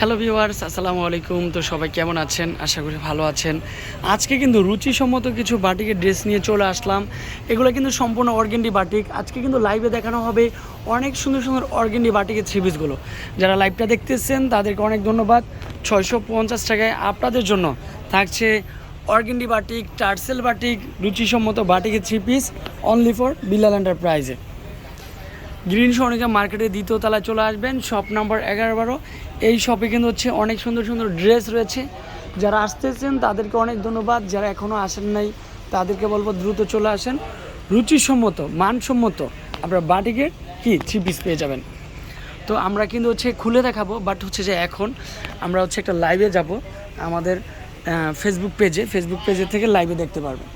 Hello viewers আসসালামু আলাইকুম। তো সবাই কেমন আছেন? আশা করি ভালো আছেন। আজকে কিন্তু রুচিসম্মত কিছু বাটিকের ড্রেস নিয়ে চলে আসলাম। এগুলো কিন্তু সম্পূর্ণ অর্গেন্ডি বাটিক। আজকে কিন্তু লাইভে দেখানো হবে অনেক সুন্দর সুন্দর অর্গেন্ডি বাটিকের থ্রি পিসগুলো যারা লাইভটা দেখতেছেন, তাদেরকে অনেক ধন্যবাদ। ছয়শো পঞ্চাশ টাকায় আপনাদের জন্য থাকছে অর্গেন্ডি বাটিক টার্সেল বাটিক, রুচিসম্মত বাটিকের three piece only for Bilal এন্টারপ্রাইজে green Sonika মার্কেটের দ্বিতীয় তলায় চলে আসবেন শপ নাম্বার এগারো বারো। এই শপে কিন্তু হচ্ছে অনেক সুন্দর সুন্দর ড্রেস রয়েছে। যারা আসতেছেন তাদেরকে অনেক ধন্যবাদ। যারা এখনও আসেন নাই, তাদেরকে বলব দ্রুত চলে আসেন। রুচিসম্মত, মানসম্মত আপনার বাটিকের কি থ্রি পিস পেয়ে যাবেন। তো আমরা কিন্তু হচ্ছে খুলে দেখাবো বাট হচ্ছে যে এখন আমরা হচ্ছে একটা লাইভে যাব। আমাদের ফেসবুক পেজে ফেসবুক পেজে থেকে লাইভে দেখতে পারবেন।